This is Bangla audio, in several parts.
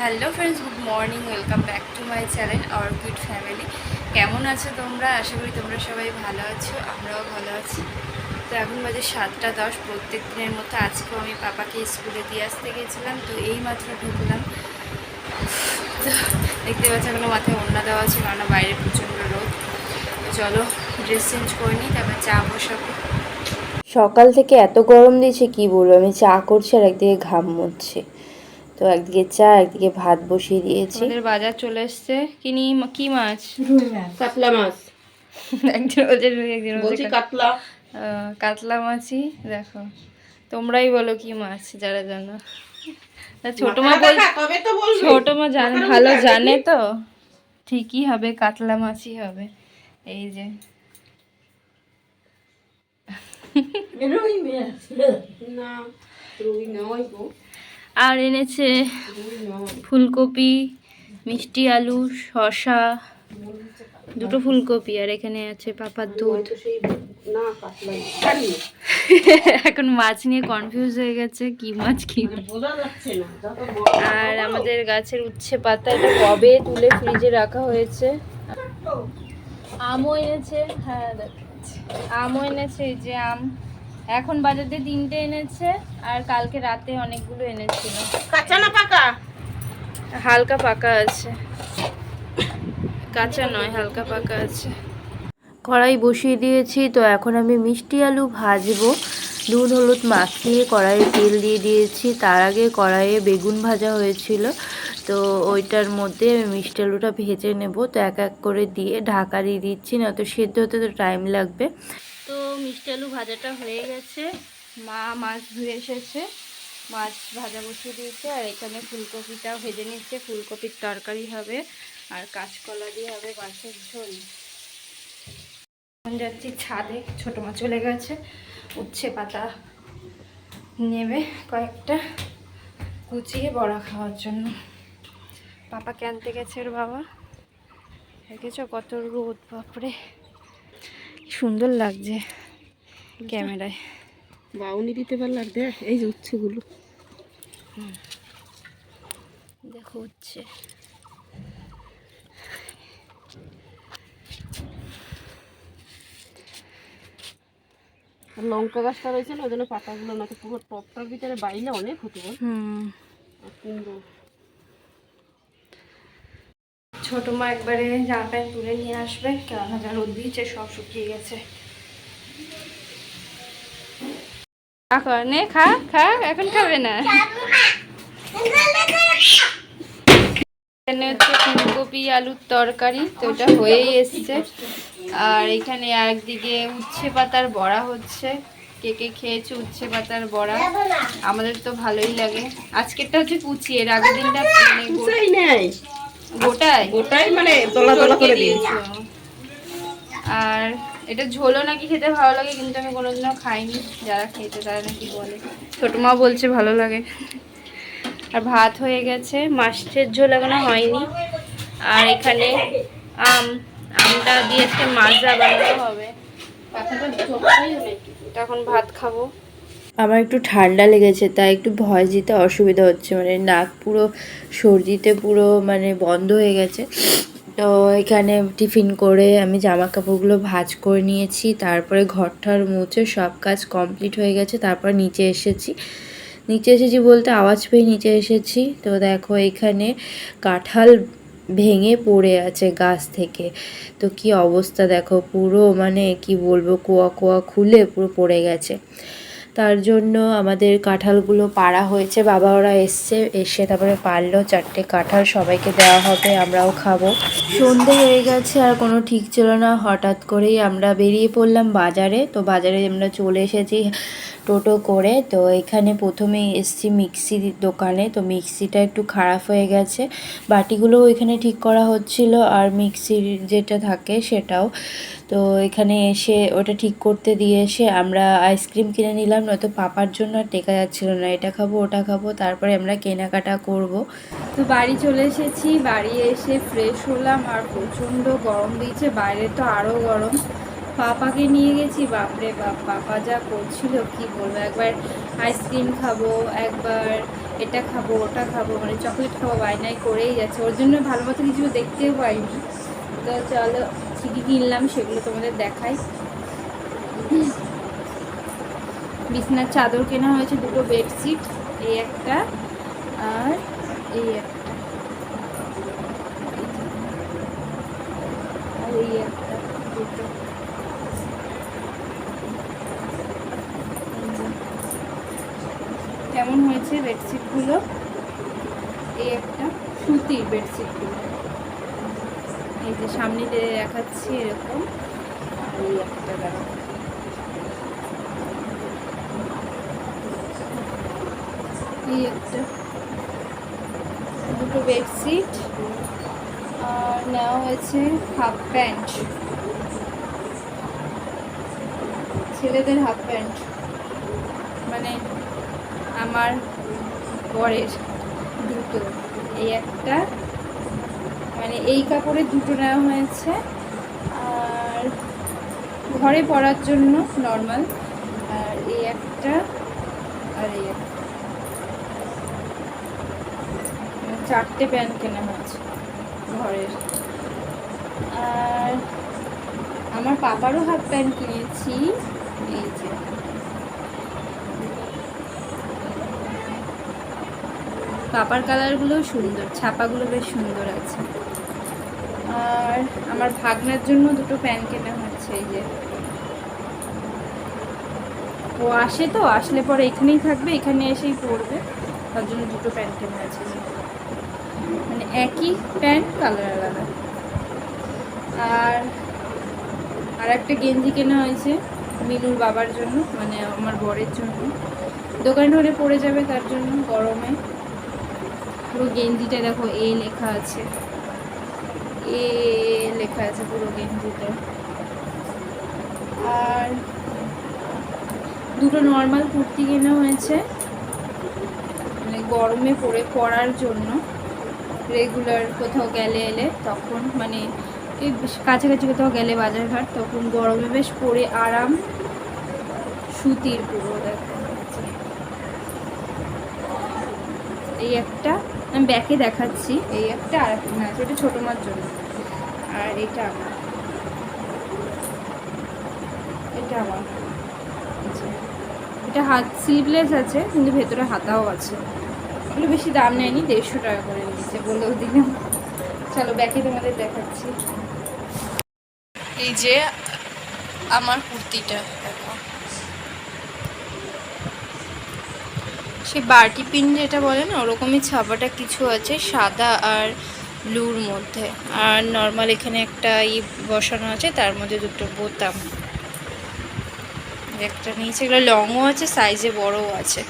Hello friends good morning welcome back to my channel our good family কেমন আছো তোমরা? আশা করি তোমরা সবাই ভালো আছো, আমরাও ভালো আছি। তো এখন বাজে সাতটা দশ, প্রত্যেক দিনের মতো আজকেও আমি পাপাকে স্কুলে দিয়ে আসতে গেছিলাম তো এই মাত্র ঢুকলাম। তো দেখতে পাচ্ছি এখনও মাথায় ওড়না দেওয়া আছে কারণ বাইরে প্রচণ্ড রোদ। চলো ড্রেস চেঞ্জ করে নিই, তারপর চা বসাবো। সকাল থেকে এত গরম দিয়েছে, কি বলব? আমি চা করছি আর একদিকে ঘাম মুছছে তো একদিকে চা একদিকে ভাত বসিয়ে দিয়েছি। আমাদের বাজার চলে এসছে। কিনি কি মাছ? কাতলা মাছ। একজন একজন বলছি বলছে কাতলা। কাতলা মাছই দেখো। তোমরাই বলো কি মাছ যারা জানো। ছোট মা বল তবে তো বলবি। ছোট মা জানে ভালো জানে তো। ঠিকই হবে কাতলা মাছই হবে। এই যে। রুই মাছ না রুই নয় গো। আর এনেছে ফুলকপি, মিষ্টি আলু, শসা, দুটো ফুলকপি আর এখানে আছে পাপার দুধ। এখন মাছ নিয়ে কনফিউজ হয়ে গেছে, কি মাছ কি আর আমাদের গাছের উচ্ছে পাতা এটা কবে তুলে ফ্রিজে রাখা হয়েছে? আমও এনেছে হ্যাঁ আমও এনেছে যে আম। এখন বাজারে তিনটে এনেছে আর কালকে রাতে অনেকগুলো এনেছিল। কাঁচা না পাকা? হালকা পাকা আছে। কাঁচা নয় হালকা পাকা আছে। কড়াই বসিয়ে দিয়েছি তো এখন আমি মিষ্টি আলু ভাজবো। নুন হলুদ মাখিয়ে কড়াইয়ে তেল দিয়ে দিয়েছি। তার আগে কড়াইয়ে বেগুন ভাজা হয়েছিল। তো ওইটার মধ্যে আমি মিষ্টি আলুটা ভেজে নেব। তো এক এক করে দিয়ে ঢাকা দিয়ে দিচ্ছি না তো সেদ্ধ হতে তো টাইম লাগবে। মিষ্টি আলু ভাজাটা হয়ে গেছে। মা মাছ ধুয়ে এসেছে। মাছ ভাজা বসিয়ে দিয়েছে। আর এখানে ফুলকপিটাও ভেজে নিচ্ছে। ফুলকপির তরকারি হবে আর কাঁচকলা দিয়ে হবে মাছের ঝোল। এখন যাচ্ছি ছাদে। ছোটো মাছ চলে গেছে। উচ্ছে পাতা নেবে কয়েকটা কুচিয়ে বড়া খাওয়ার জন্য। পাপা আনতে গেছে ওর বাবা। দেখেছ কত রোদ, বাপরে। সুন্দর লাগছে। ক্যামেরায়। বাউনি দিতে পারলে আর দেখ এই যে উচ্ছেগুলো। দেখো হচ্ছে। লঙ্কা গাছটা রয়েছে না ওই জন্য পাতাগুলো না তো পুরো টপটার ভিতরে বাইলে অনেক হতো। কুমড়ো ছোটো মা একবারে জামা প্যান্ট তুলে নিয়ে আসবে কেননা যা রোদ দিয়েছে সব শুকিয়ে গেছে। খা নে খা খা এখন খাবে না। এখানে হচ্ছে ফুলকপি আলুর তরকারি তো ওটা হয়েই এসছে। আর এখানে একদিকে উচ্ছে পাতার বড়া হচ্ছে। কে কে খেয়েছে উচ্ছে পাতার বড়া? আমাদের তো ভালোই লাগে। আজকেরটা হচ্ছে কুচি এর আগের দিনটা গো- বুঝাই গোটায় গোটাই মানে দলা দলা করে দিয়েছ। আর এটা ঝোলও নাকি খেতে ভালো লাগে, কিন্তু আমি কোনোদিনও খাইনি। যারা খেয়েছে তারা নাকি বলে। ছোট মা বলছে ভালো লাগে। আর ভাত হয়ে গেছে। মাছের ঝোল এখনও হয়নি। আর এখানে আম, আমটা দিয়ে আজকে মাজা বানানো হবে। তখন ভাত খাব। আমার একটু ঠান্ডা লেগেছে, তাই একটু ভয় দিতে অসুবিধা হচ্ছে। মানে নাক পুরো সর্দিতে পুরো মানে বন্ধ হয়ে গেছে। তো এখানে টিফিন করে আমি জামা কাপড়গুলো ভাজ করে নিয়েছি, তারপরে ঘরটার মুছে সব কাজ কমপ্লিট হয়ে গেছে, তারপর নিচে এসেছি। নিচে এসেছি বলতে আওয়াজ পেয়ে নিচে এসেছি। তো দেখো এখানে কাঁঠাল ভেঙে পড়ে আছে গাছ থেকে। তো কি অবস্থা দেখো, পুরো মানে কি বলব, কোয়া কোয়া খুলে পুরো পড়ে গেছে। তার জন্য আমাদের কাঁঠালগুলো পাড়া হয়েছে বাবা ওরা এসছে, এসে তারপরে পারল, চারটে কাঁঠাল সবাইকে দেওয়া হবে, আমরাও খাব। সন্ধে হয়ে গেছে, আর কোনো ঠিক ছিল না, হঠাৎ করেই আমরা বেরিয়ে পড়লাম বাজারে। তো বাজারে আমরা চলে এসেছি টোটো করে। তো এখানে প্রথমে এসছি মিক্সির দোকানে। তো মিক্সিটা একটু খারাপ হয়ে গেছে। বাটিগুলো ওইখানে ঠিক করা হচ্ছিল আর মিক্সির যেটা থাকে সেটাও। তো এখানে এসে ওটা ঠিক করতে দিয়ে এসে আমরা আইসক্রিম কিনে নিলাম, নয়তো পাপার জন্য আর টেকা যাচ্ছিল না। এটা খাব, ওটা খাব, তারপরে আমরা কেনাকাটা করব। তো বাড়ি চলে এসেছি। বাড়ি এসে ফ্রেশ হলাম আর প্রচণ্ড গরম দিয়েছে। বাইরে তো আরও গরম। পাপাকে নিয়ে গেছি, বাপরে বাপ, পাপা যা করছিল কি বলব? একবার আইসক্রিম খাব, একবার এটা খাব, ওটা খাব মানে চকলেট খাব বায়নাই করেই যাচ্ছে। ওর জন্য ভালো মতো কিছু দেখতেও পাইনি। তো চলো, কী কিনলাম সেগুলো তোমাদের দেখাই। বিছনার চাদর কেনা হয়েছে, দুটো বেডশিট এই একটা আর এই একটা। আর এই একটা দুটো এই যে। কেমন হয়েছে বেডশিটগুলো। এই একটা সুতির বেডশিটগুলো। এই যে সামনে দিয়ে দেখাচ্ছি এরকম। এই একটা দাঁড়াও এই একটা। দুটো বেডশিট। আর নেওয়া হয়েছে হাফ প্যান্ট। ছেলেদের হাফ প্যান্ট। মানে আমার বরের দুটো। এই একটা মানে এই কাপড়ের দুটো নেওয়া হয়েছে। আর ঘরে পরার জন্য নর্মাল। আর এই একটা, আর এই একটা। চারটে প্যান্ট কেনা হয়েছে ঘরের। আর আমার পাপারও হাফ প্যান্ট কিনেছি। এই যে। পাপার কালারগুলোও সুন্দর, ছাপাগুলো বেশ সুন্দর আছে। আর আমার ভাগনার জন্য দুটো প্যান্ট কেনা হচ্ছে এই যে। ও আসে তো, আসলে পরে এখানেই থাকবে, এখানে এসেই পরবে। তার জন্য দুটো প্যান্ট কেনা আছে। মানে একই প্যান্ট কালার আলাদা। আর আর একটা গেঞ্জি কেনা হয়েছে মিনুর বাবার জন্য মানে আমার বরের জন্য। দোকানে ধরে পড়ে যাবে তার জন্য, গরমে। পুরো গেঞ্জিটা দেখো, এ লেখা আছে। এ লেখা আছে পুরো গেঞ্জিতে। আর দুটো নর্মাল কুর্তি কেনা হয়েছে। মানে গরমে পরে পরার জন্য। রেগুলার কোথাও গেলে এলে তখন মানে এই কাছাকাছি কোথাও গেলে বাজারঘাট, তখন গরমে বেশ পরে আরাম। সুতির পুরো দেখো। এই একটা আমি ব্যাকে দেখাচ্ছি। এই একটা আর একটা, না, এটা ছোটো মার জন্য। আর এটা আমার। এটা আমার। এটা হাত স্লিভলেস আছে, কিন্তু ভেতরে হাতাও আছে। এগুলো বেশি দাম নেয়নি, দেড়শো টাকা করে নিয়েছে বলেও দিলাম চলো ব্যাকে তোমাদের দেখাচ্ছি। এই যে আমার কুর্তিটা, দেখো। সে বাটি পিন যেটা বলে না, ওরকমই ছাপাটা কিছু আছে, সাদা আর ব্লুর মধ্যে। আর নর্মাল এখানে একটা ই বসানো আছে, তার মধ্যে দুটো বোতাম। একটা নিচে এগুলো লংও আছে, সাইজে বড়ও আছে।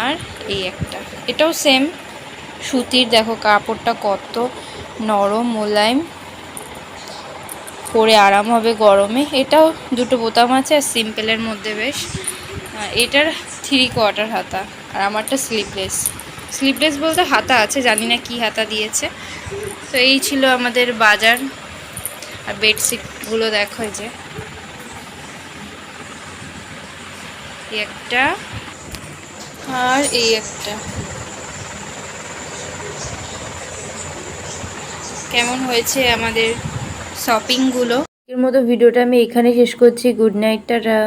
আর এই একটা, এটাও সেম সুতির, দেখো কাপড়টা কত নরম, মোলায়েম। পরে আরাম হবে গরমে। এটাও দুটো বোতাম আছে, আর সিম্পলের মধ্যে বেশ। এটার থ্রি কোয়ার্টার হাতা আর আমারটা স্লিভলেস স্লিভলেস বলতে হাতা আছে, জানি না কি হাতা দিয়েছে। তো এই ছিল আমাদের বাজার। আর বেডশিটগুলো দেখো যে। একটা আর এই একটা। কেমন হয়েছে আমাদের শপিংগুলো এর মতো ভিডিওটা আমি এখানে শেষ করছি। Good night tata.